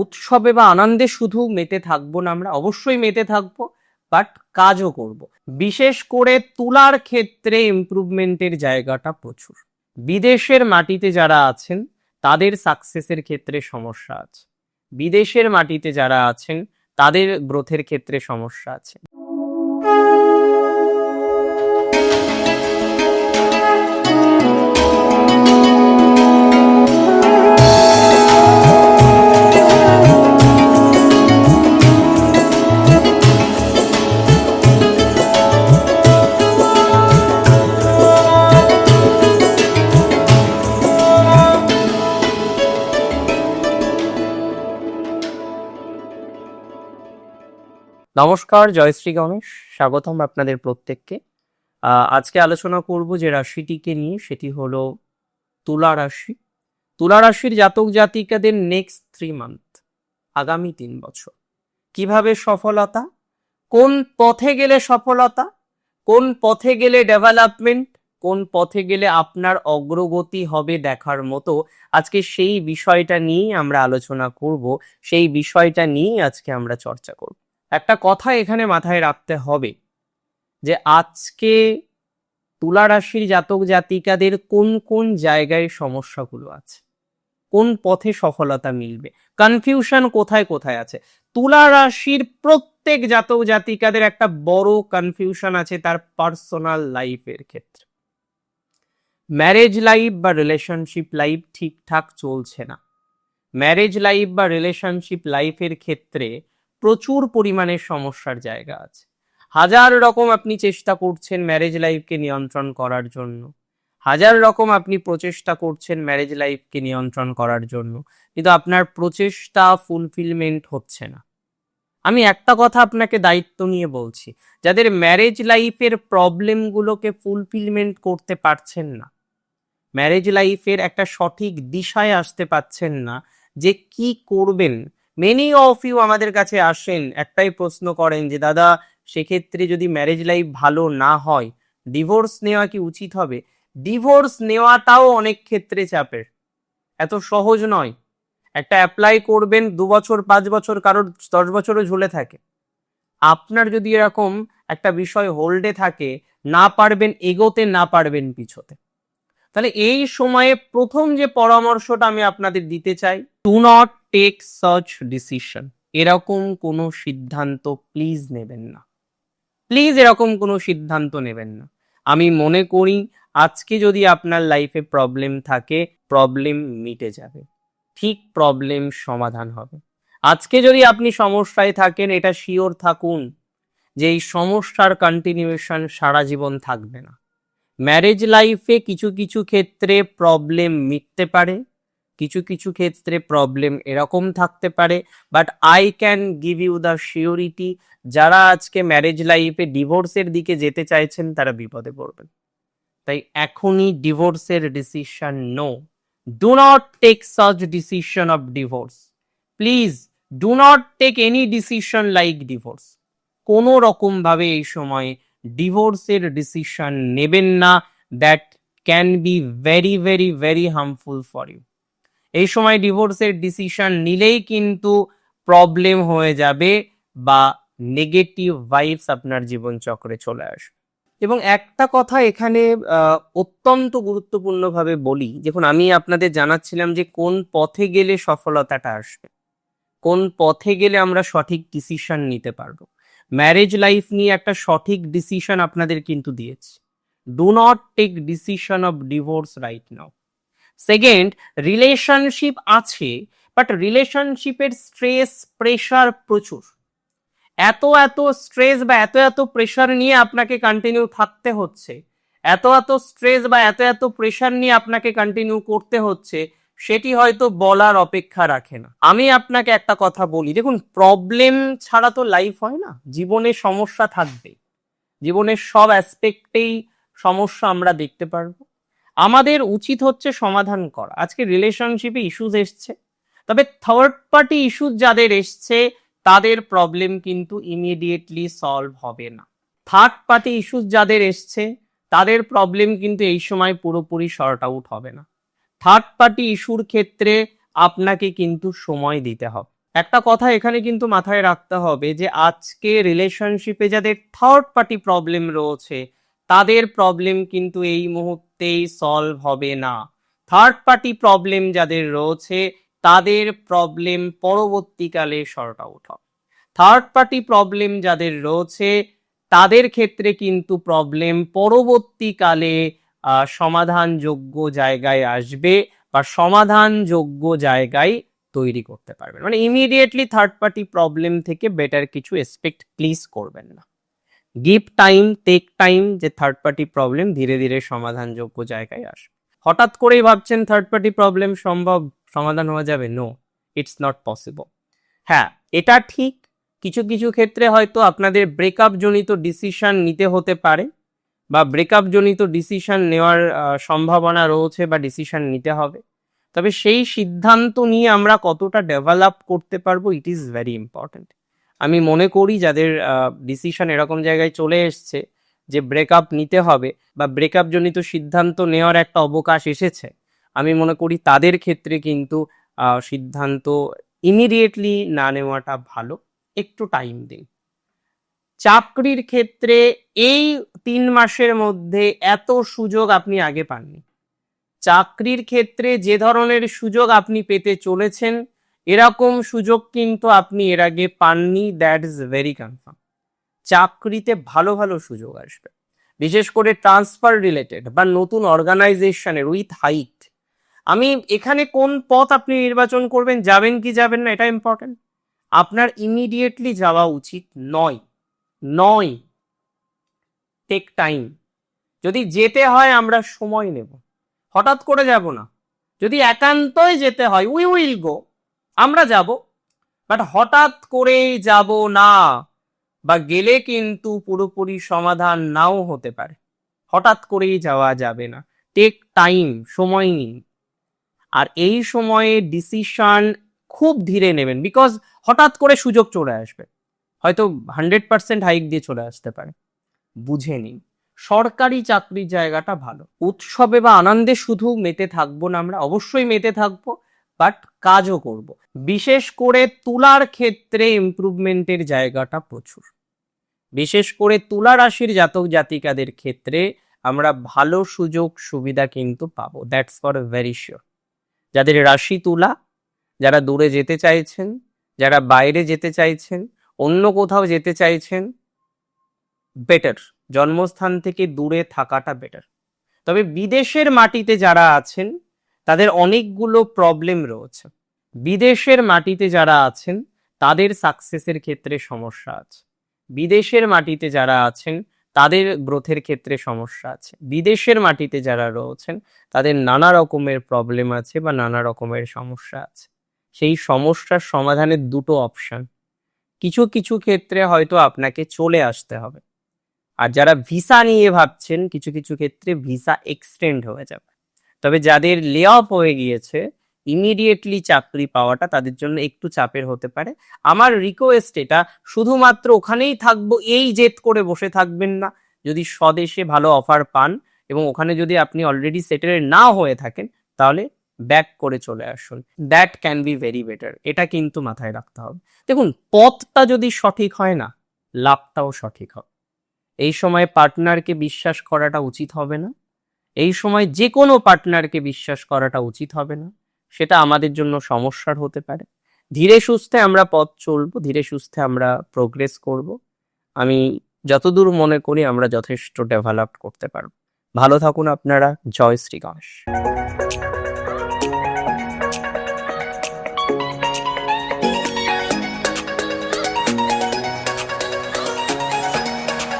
উৎসবে বা আনন্দে শুধু মেতে থাকব না আমরা, অবশ্যই মেতে থাকব বাট কাজও করব। বিশেষ করে তুলার ক্ষেত্রে ইম্প্রুভমেন্টের জায়গাটা প্রচুর। বিদেশের মাটিতে যারা আছেন, তাদের সাকসেসের ক্ষেত্রে সমস্যা আছে। বিদেশের মাটিতে যারা আছেন, তাদের গ্রোথের ক্ষেত্রে সমস্যা আছে। নমস্কার জয়শ্রী গণেশ। স্বাগতম আপনাদের প্রত্যেককে। আজকে আলোচনা করব যে রাশিটিকে নিয়ে, সেটি হলো তুলা রাশি। তুলা রাশির জাতক জাতিকাদের নেক্সট থ্রি মান্থ আগামী তিন বছর। কীভাবে সফলতা? কোন পথে গেলে সফলতা? কোন পথে গেলে ডেভেলপমেন্ট কোন পথে গেলে আপনার অগ্রগতি হবে দেখার মতো? আজকে সেই বিষয়টা নিয়েই আমরা আলোচনা করব। সেই বিষয়টা নিয়েই আজকে আমরা চর্চা করব। একটা কথা এখানে মাথায় রাখতে হবে যে আজকে তুলা রাশির জাতক জাতিকাদের কোন কোন জায়গায় সমস্যাগুলো আছে? কোন পথে সফলতা মিলবে? কনফিউশন কোথায় কোথায় আছে? তুলা রাশির প্রত্যেক জাতক জাতিকাদের একটা বড় কনফিউশন আছে তার পার্সোনাল লাইফের ক্ষেত্রে। ম্যারেজ লাইফ বা রিলেশনশিপ লাইফ ঠিকঠাক চলছে না। ম্যারেজ লাইফ বা রিলেশনশিপ লাইফের ক্ষেত্রে প্রচুর পরিমাণে সমস্যার জায়গা আছে। হাজার রকম আপনি চেষ্টা করছেন ম্যারেজ লাইফকে নিয়ন্ত্রণ করার জন্য। হাজার রকম আপনি প্রচেষ্টা করছেন ম্যারেজ লাইফকে নিয়ন্ত্রণ করার জন্য। কিন্তু আপনার প্রচেষ্টা ফুলফিলমেন্ট হচ্ছে না। আমি একটা কথা আপনাকে দায়িত্ব নিয়ে বলছি, যাদের ম্যারেজ লাইফের প্রবলেমগুলোকে ফুলফিলমেন্ট করতে পারছেন না ম্যারেজ লাইফের একটা সঠিক দিশায় আসতে পাচ্ছেন না, যে কি করবেন মেনি অফ ইউ আমাদের কাছে আসেন, একটাই প্রশ্ন করেন যে, দাদা, সেক্ষেত্রে যদি ম্যারেজ লাইফ ভালো না হয় ডিভোর্স নেওয়া কি উচিত হবে? ডিভোর্স নেওয়াটাও অনেক ক্ষেত্রে চাপের। এত সহজ নয়। একটা অ্যাপ্লাই করবেন, দু বছর, পাঁচ বছর, কারোর দশ বছরও ঝুলে থাকে। আপনার যদি এরকম একটা বিষয় হোল্ডে থাকে, না পারবেন, এগোতে না পারবেন পিছোতে। তাহলে এই সময়ে প্রথম যে পরামর্শটা আমি আপনাদের দিতে চাই ডু নট টেক সার্চ ডিসিশন এরকম কোনো সিদ্ধান্ত প্লিজ নেবেন না। প্লিজ এরকম কোনো সিদ্ধান্ত নেবেন না। আমি মনে করি আজকে যদি আপনার লাইফে প্রবলেম থাকে প্রবলেম মিটে যাবে। ঠিক প্রবলেম সমাধান হবে। আজকে যদি আপনি সমস্যায় থাকেন, এটা শিওর থাকুন যে এই সমস্যার কন্টিনিউয়েশন সারা জীবন থাকবে না। ম্যারেজ লাইফে কিছু কিছু ক্ষেত্রে প্রবলেম মিটতে পারে। কিছু কিছু ক্ষেত্রে প্রবলেম এরকম থাকতে পারে but I can give you the surety যারা আজকে ম্যারেজ লাইফে ডিভোর্সের দিকে যেতে চাইছেন, তারা বিপদে পড়বেন। তাই এখনই ডিভোর্সের decision no do not take such decision of divorce please do not take any decision like divorce কোনো রকম ভাবে এই সময়ে ডিভোর্সের ডিসিশন নেবেন না that can be very very very harmful for you এই সময় ডিভোর্সের ডিসিশন নিলেই কিন্তু প্রবলেম হয়ে যাবে বা নেগেটিভ ভাইবস আপনার জীবন চক্রে চলে আসবে। এবং একটা কথা এখানে অত্যন্ত গুরুত্বপূর্ণভাবে বলি। দেখুন, আমি আপনাদের জানাচ্ছিলাম যে কোন পথে গেলে সফলতাটা আসবে। কোন পথে গেলে আমরা সঠিক ডিসিশন নিতে পারব। ম্যারেজ লাইফ নিয়ে একটা সঠিক ডিসিশন আপনাদের কিন্তু দিয়েছি। Do not take decision of divorce right now second relationship আছে বাট রিলেশনশিপের স্ট্রেস প্রেশার প্রচুর। এত এত স্ট্রেস বা এত এত প্রেশার নিয়ে আপনাকে কন্টিনিউ থাকতে হচ্ছে, এত এত স্ট্রেস বা এত এত প্রেশার নিয়ে আপনাকে কন্টিনিউ করতে হচ্ছে, সেটি হয়তো বলার অপেক্ষা রাখে না। আমি আপনাকে একটা কথা বলি, দেখুন প্রবলেম ছাড়া তো লাইফ হয় না, জীবনে সমস্যা থাকবে জীবনের সব অ্যাসপেক্টেই সমস্যা আমরা দেখতে পারব। আমাদের উচিত হচ্ছে সমাধান করা। আজকে রিলেশনশিপে ইস্যুস এসছে, তবে থার্ড পার্টি ইস্যুস যাদের এসছে, তাদের প্রবলেম কিন্তু ইমিডিয়েটলি সলভ হবে না। থার্ড পার্টি ইস্যুস যাদের এসছে, তাদের প্রবলেম কিন্তু এই সময় পুরোপুরি শর্ট আউট হবে না। থার্ড পার্টি ইস্যুর ক্ষেত্রে আপনাকে কিন্তু সময় দিতে হবে। একটা কথা এখানে কিন্তু মাথায় রাখতে হবে যে আজকে রিলেশনশিপে যাদের থার্ড পার্টি প্রবলেম রয়েছে তাদের প্রবলেম কিন্তু এই মুহূর্তেই সলভ হবে না। থার্ড পার্টি প্রবলেম যাদের রয়েছে, তাদের প্রবলেম পরবর্তীকালে শর্ট আউট হবে। থার্ড পার্টি প্রবলেম যাদের রয়েছে, তাদের ক্ষেত্রে কিন্তু প্রবলেম পরবর্তীকালে সমাধানযোগ্য জায়গায় আসবে বা সমাধানযোগ্য জায়গায় তৈরি করতে পারবেন। মানে ইমিডিয়েটলি থার্ড পার্টি প্রবলেম থেকে বেটার কিছু এক্সপেক্ট প্লিজ করবেন না। গিভ টাইম টেক টাইম যে থার্ড পার্টি প্রবলেম ধীরে ধীরে সমাধানযোগ্য জায়গায় আসবে। হঠাৎ করেই ভাবছেন থার্ড পার্টি প্রবলেম সম্ভব, সমাধান হওয়া যাবে? নো ইটস নট পসিবল হ্যাঁ এটা ঠিক। কিছু কিছু ক্ষেত্রে হয়তো আপনাদের ব্রেকআপ জনিত ডিসিশন নিতে হতে পারে বা ব্রেকআপ জনিত ডিসিশন নেওয়ার সম্ভাবনা রয়েছে বা ডিসিশন নিতে হবে। তবে সেই সিদ্ধান্ত নিয়ে আমরা কতটা ডেভেলপ করতে পারব ইট ইজ ভেরি ইম্পর্ট্যান্ট আমি মনে করি যাদের ডিসিশন এরকম জায়গায় চলে এসছে যে ব্রেকআপ নিতে হবে বা ব্রেকআপ জনিত সিদ্ধান্ত নেওয়ার একটা অবকাশ এসেছে, আমি মনে করি তাদের ক্ষেত্রে কিন্তু সিদ্ধান্ত ইমিডিয়েটলি না নেওয়াটা ভালো। একটু টাইম দিন। চাকরির ক্ষেত্রে এই তিন মাসের মধ্যে এত সুযোগ আপনি আগে পাননি। চাকরির ক্ষেত্রে যে ধরনের সুযোগ আপনি পেতে চলেছেন এরকম সুযোগ কিন্তু আপনি এর আগে পাননি দ্যাট ইজ ভেরি কনফার্ম চাকরিতে ভালো ভালো সুযোগ আসবে। বিশেষ করে ট্রান্সফার রিলেটেড বা নতুন অর্গানাইজেশনের উইথ হাইট আমি এখানে কোন পথ আপনি নির্বাচন করবেন, যাবেন কি যাবেন না এটা ইম্পর্টেন্ট আপনার ইমিডিয়েটলি যাওয়া উচিত নয়। নয়। টেক টাইম যদি যেতে হয়, আমরা সময় নেব। হঠাৎ করে যাব না। যদি একান্তই যেতে হয় উই উইল গো আমরা যাব বাট হঠাৎ করেই যাব না, বা গেলে কিন্তু পুরোপুরি সমাধান নাও হতে পারে। হঠাৎ করেই যাওয়া যাবে না। টেক টাইম সময় নিন। আর এই সময়ে ডিসিশন খুব ধীরে নেবেন বিকজ হঠাৎ করে সুযোগ চলে আসবে। হয়তো হান্ড্রেড পার্সেন্ট হাইক দিয়ে চলে আসতে পারে। বুঝে নিন, সরকারি চাকরির জায়গাটা ভালো। উৎসবে বা আনন্দে শুধু মেতে থাকব না আমরা, অবশ্যই মেতে থাকব। বাট কাজও করব। বিশেষ করে তুলার ক্ষেত্রে ইমপ্রুভমেন্টের জায়গাটা প্রচুর। বিশেষ করে তুলা রাশির জাতক জাতিকাদের ক্ষেত্রে আমরা ভালো সুযোগ সুবিধা কিন্তু পাবো দ্যাটস ফর ভেরি শিওর যাদের রাশি তুলা, যারা দূরে যেতে চাইছেন, যারা বাইরে যেতে চাইছেন, অন্য কোথাও যেতে চাইছেন বেটার জন্মস্থান থেকে দূরে থাকাটা বেটার তবে বিদেশের মাটিতে যারা আছেন তাদের অনেকগুলো প্রবলেম রয়েছে। বিদেশের মাটিতে যারা আছেন, তাদের সাকসেসের ক্ষেত্রে সমস্যা আছে। বিদেশের মাটিতে যারা আছেন, তাদের গ্রোথের ক্ষেত্রে সমস্যা আছে। বিদেশের মাটিতে যারা রয়েছেন, তাদের নানা রকমের প্রবলেম আছে বা নানা রকমের সমস্যা আছে। সেই সমস্যার সমাধানের দুটো অপশন কিছু কিছু ক্ষেত্রে হয়তো আপনাকে চলে আসতে হবে। আর যারা ভিসা নিয়ে ভাবছেন, কিছু কিছু ক্ষেত্রে ভিসা এক্সটেন্ড হয়ে যাবে। তবে যাদের লে অফ হয়ে গিয়েছে ইমিডিয়েটলি চাকরি পাওয়াটা তাদের জন্য একটু চাপের হতে পারে। আমার রিকোয়েস্ট এটা, শুধুমাত্র ওখানেই থাকব, এই জেদ করে বসে থাকবেন না। যদি স্বদেশে ভালো অফার পান এবং ওখানে যদি আপনি অলরেডি সেটেল না হয়ে থাকেন, তাহলে ব্যাক করে চলে আসুন। That can be very better এটা কিন্তু মাথায় রাখতে হবে। দেখুন, পথটা যদি সঠিক হয় না, লাভটাও সঠিক হবে। এই সময় পার্টনারকে বিশ্বাস করাটা উচিত হবে না। এই সময় যে কোনো পার্টনারকে বিশ্বাস করাটা উচিত হবে না। সেটা আমাদের জন্য সমস্যার হতে পারে। ধীরে সুস্থে আমরা পথ চলবো, ধীরে সুস্থে আমরা প্রোগ্রেস করব। আমি যতদূর মনে করি আমরা যথেষ্ট ডেভেলপ করতে পারব। ভালো থাকুন আপনারা। জয় শ্রী গণেশ।